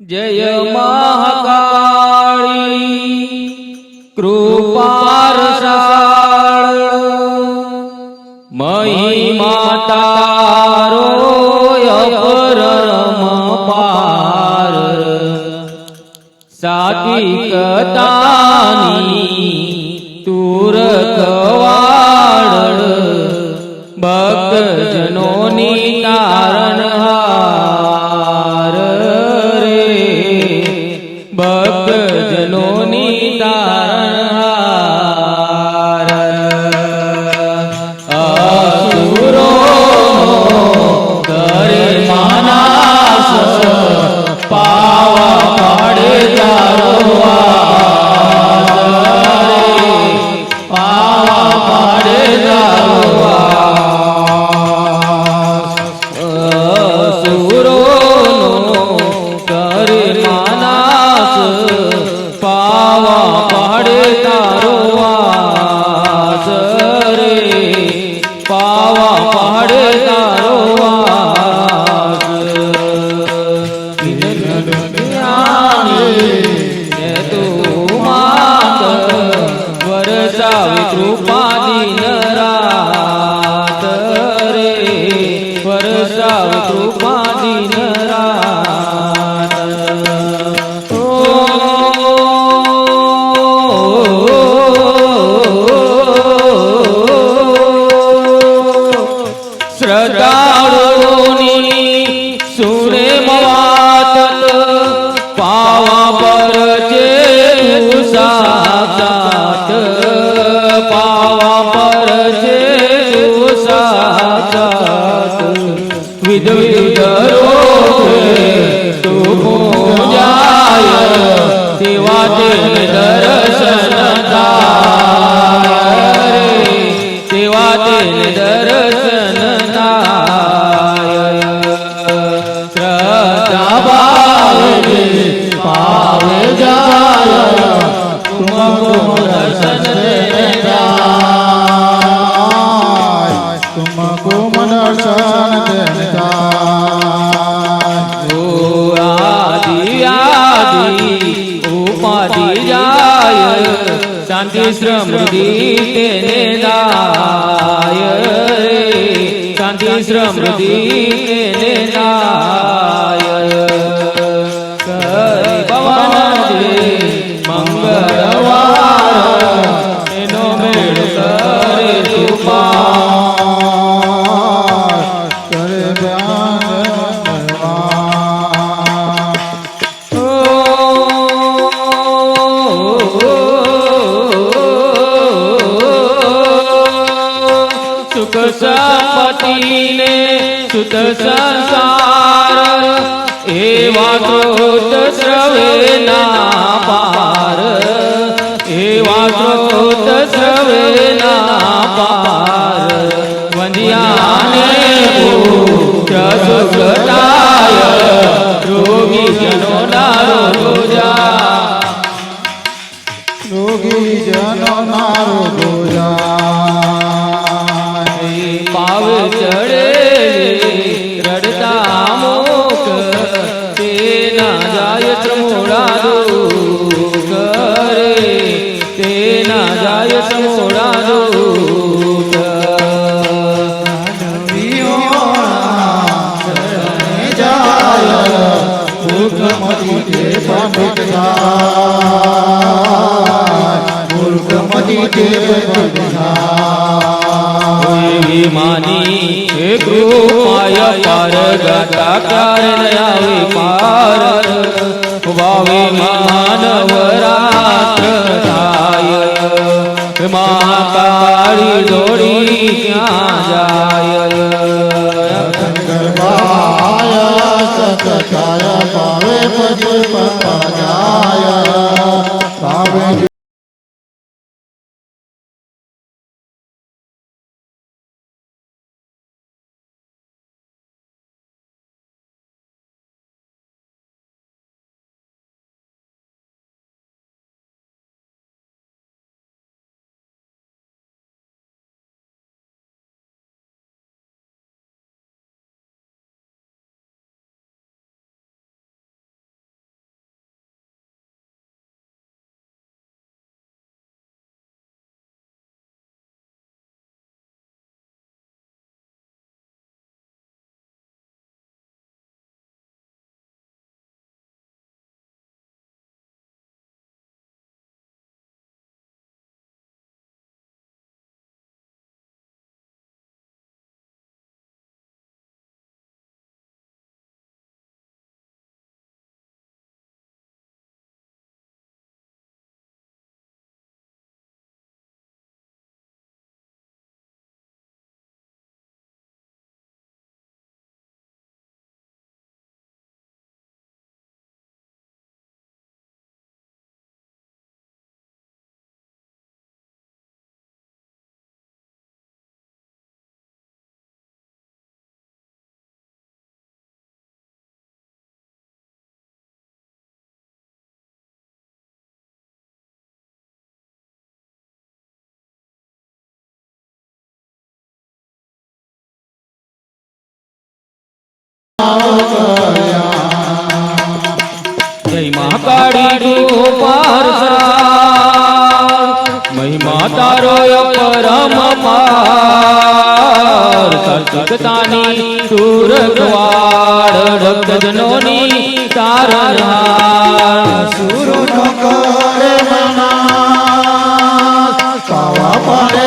જય મહાકાળી. કૃપાર મહી માતારો અપરમ પાર સાત્વિકતા Dina. સમૃદ્ધિ માને ઓ જસ સદાય રોગી જનો માની દેવી માની હે કૃપાય પાર ગતા કારણ આવી પાર વાવે માનવ રાત્ર દોડી જાય સત કાયા પાવે જય મહાકાળી ગોપારસા મહિમા તારો પરમ પાર. સતતાની સુરગવાડ ભક્તજનોની તારણહાર. સુરનો કરે મના પાવા પાડે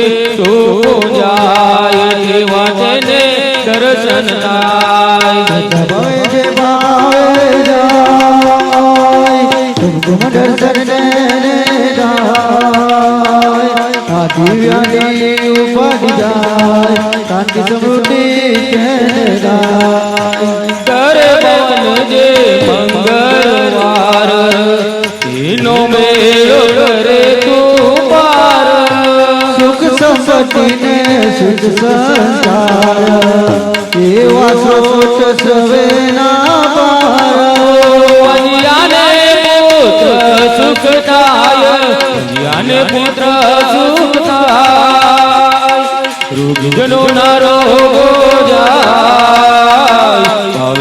તેને જાય કરે પવન જે મંગળવાર એનો મેળો કરે તું પાર સુખ સંપત્તિ ને સુખ સંસ્કાર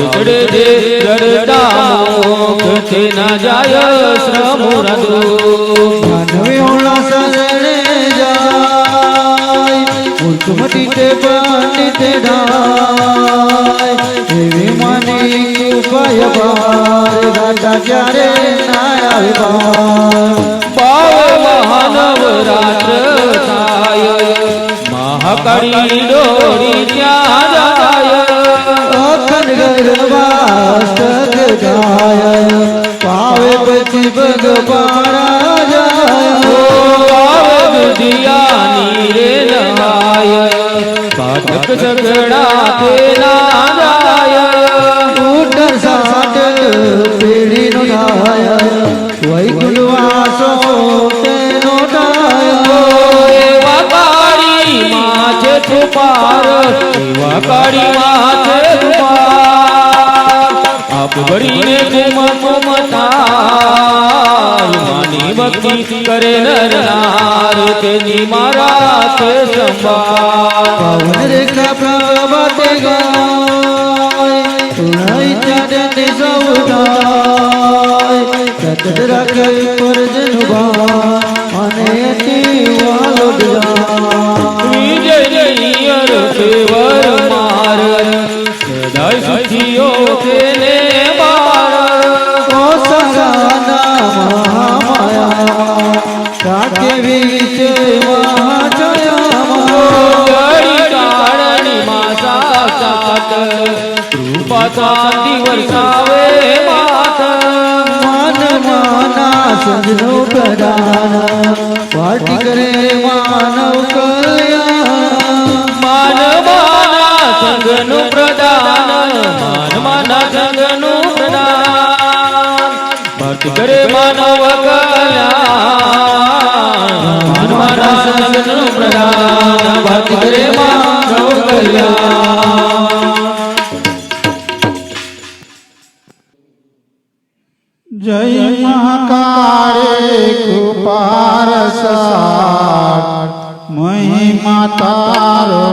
દે સોચ મોખ ના જાય. જડતા મોક્ષ તે ના જાય શ્રમ દુઃખ માનવીઓના શરણે જાય મૂર્ખ મટી તે ડાય એવી માની ઉપાય બાર રાજા ક્યારે ના આવે બાર મહાનવ રાત્ર થાય મહાકાળી ડોરી ત્યાં જાય અખંડ ગર્ભાસ્તક જાય પાવે પછી ભગવાના જાય દુધિયાની રે નહાય પાઠક ઝઘડા તે ના જાય ઉત્તર સાટ પેઢીનો ડાય વૈકુલવાસો તેનો ડાય એવા કાળી માથે છુપાર એવા કાળી માથે ભરીને કુમ કુમતાય માની ભક્તિ કરે નરનાર, તેની મારા તે સંભાળ. પવન રેખા પ્રભાતે ગાય સુણાઈ ચાડે પરજન ભાઈ શાંતિ વરસાવે માતા. માન માના સંજનો પ્રદાન પાર્ટી કરે કૃપાર સાર મહિમા તારો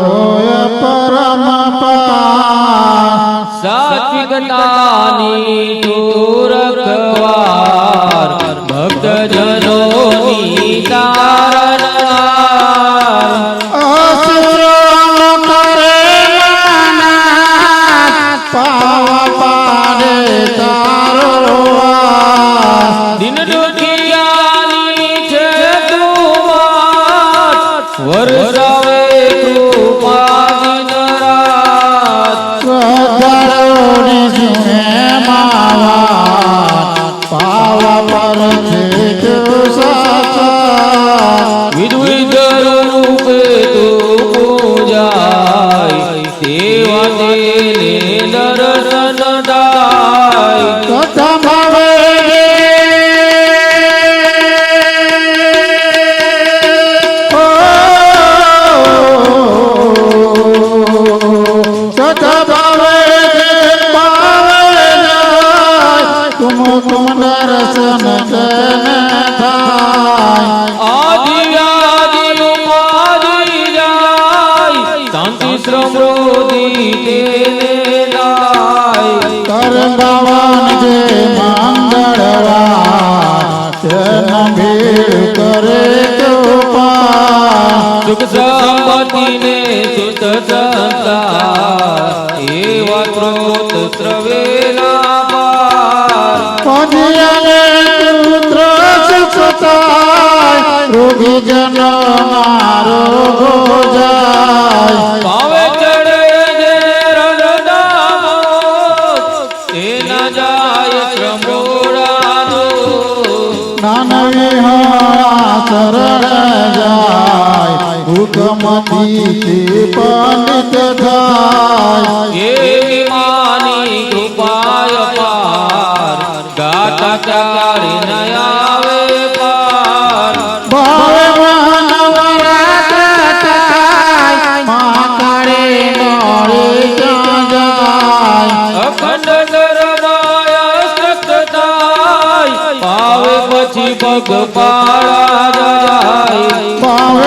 પરમ પાર સાત્વિકતાની તુરકવાર ભક્તજનોની રૂપે તેનો ભીડ કરે કૃપા સુખ સંપત્તિને સુત સંસાર. એવા ક્રોધ શ્રવેલા પાને પુત્ર સુખતાય રોગી જન મારો જાય. હુકમતી પંડિત થાય એવી માની કૃપાય પાર. દાતા ક્યારે નયાવે પાર. ભાવે મહાનવરાત્રાય મહાકાળે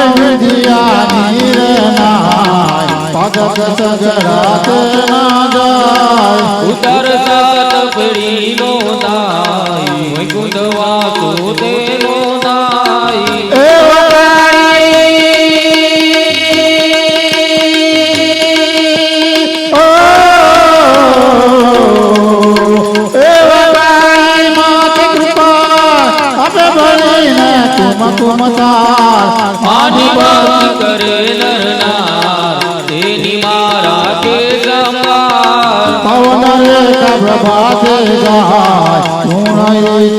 પાવે વિધિયા નીરનાય પગત સગરાત ના જાય ઉતર સત પીડીનો નાય વૈકુંઠ વાસો તેનો નાય એ વગાડી ઓ એ પ્રભાતે જાય ગુણ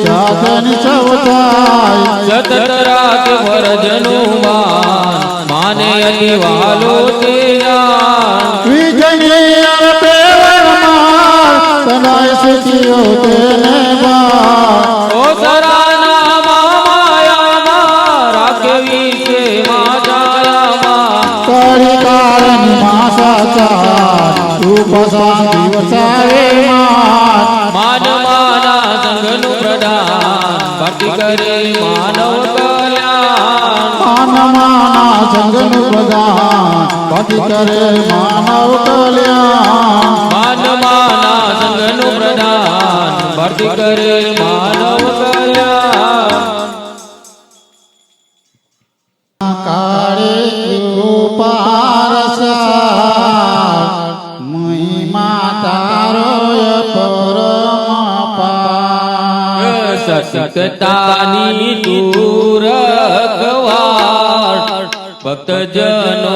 ચાતન સવતાય સતત રાખ વરજનું માન માને અતિ વાલો તે જાન વિજયની અર્પે વરમાર સદાય સુખીઓ તેને બાર ઓ સરાના માયામાં રાખવી છે મા જાયામાં કરી કારણની માં સાચા રૂપ શાંતિ વસાવે માર માન માના સંઘનું પ્રધાન ભક્તિ કરે માનવ કલ્યાણ માન માના સંગનું પ્રદાન પતિ કરે માનવ કલ્યાણ માન માના સંઘનું પ્રધાન ભક્તિ કરે માનવ કલ્યાણ કાળે કૃપારસાર સતતાની દૂર ભક્તજનો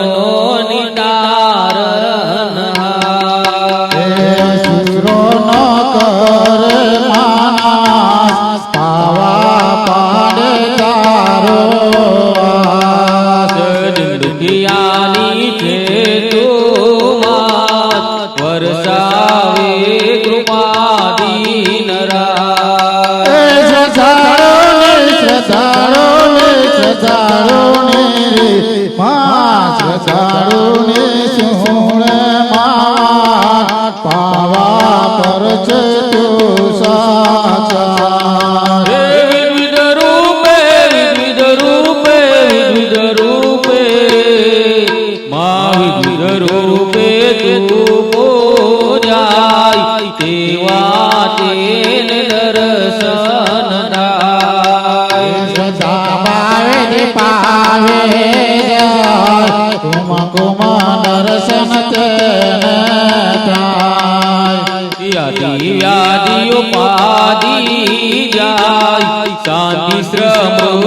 પર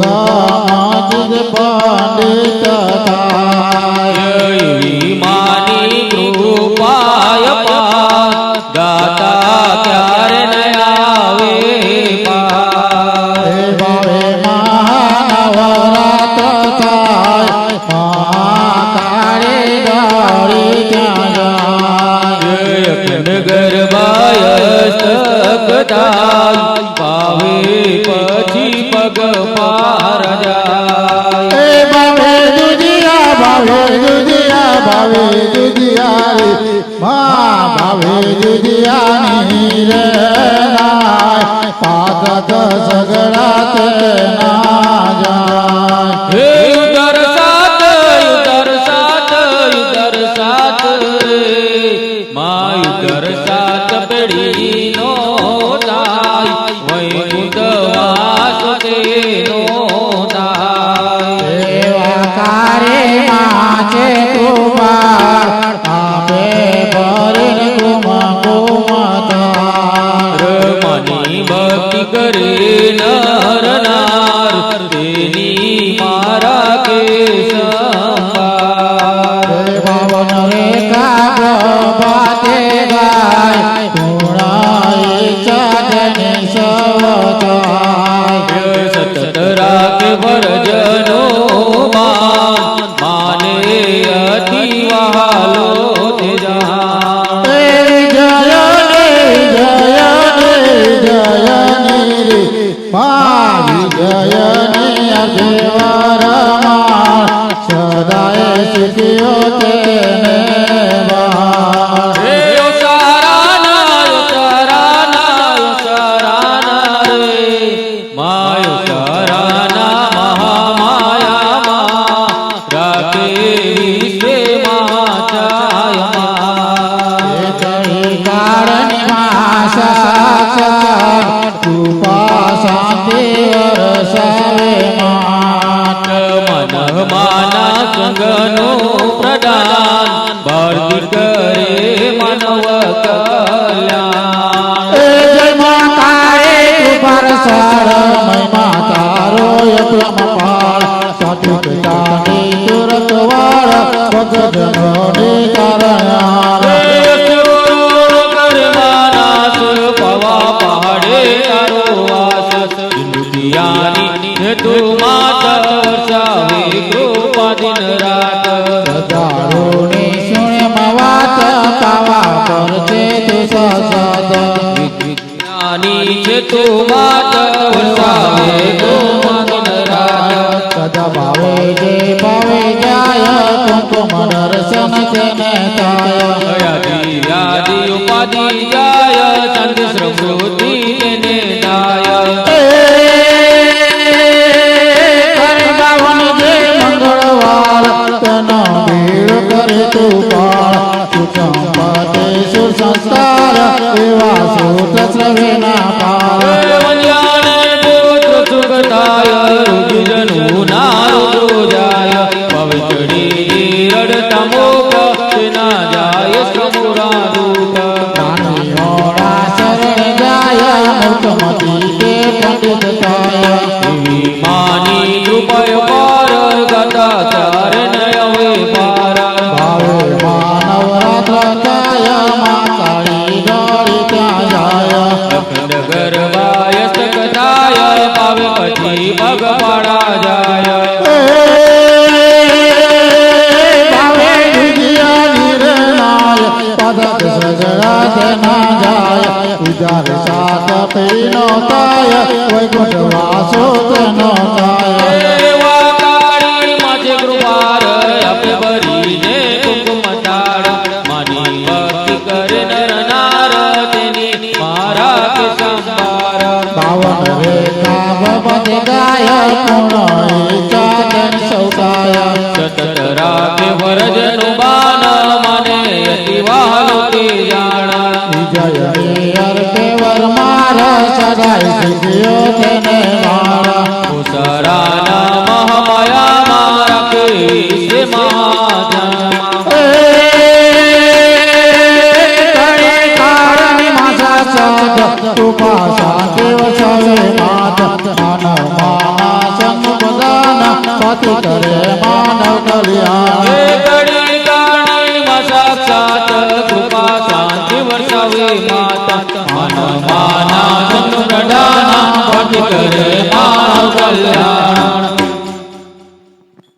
Love. મહારાજા એ બાબે દુજિયા ભાવે સગડા તે ના જાય. માની ભક્તિ કરે નરનાર તેની મારા કે ભવન રે કાતે ગાય ચરણ સવ થાય વૈકુંઠ વાસો તેનો થાય એવા કાળી માજે કૃપાર આપે ભરીને કુકુમ તાળ માની ભક્તિ કરે નર નાર તેની મારા કે સંભાર બાવન રે કાવ પદ ગાય કોણ ચાતન સૌતાય સતત રાગે વરજનું કલ્યાણ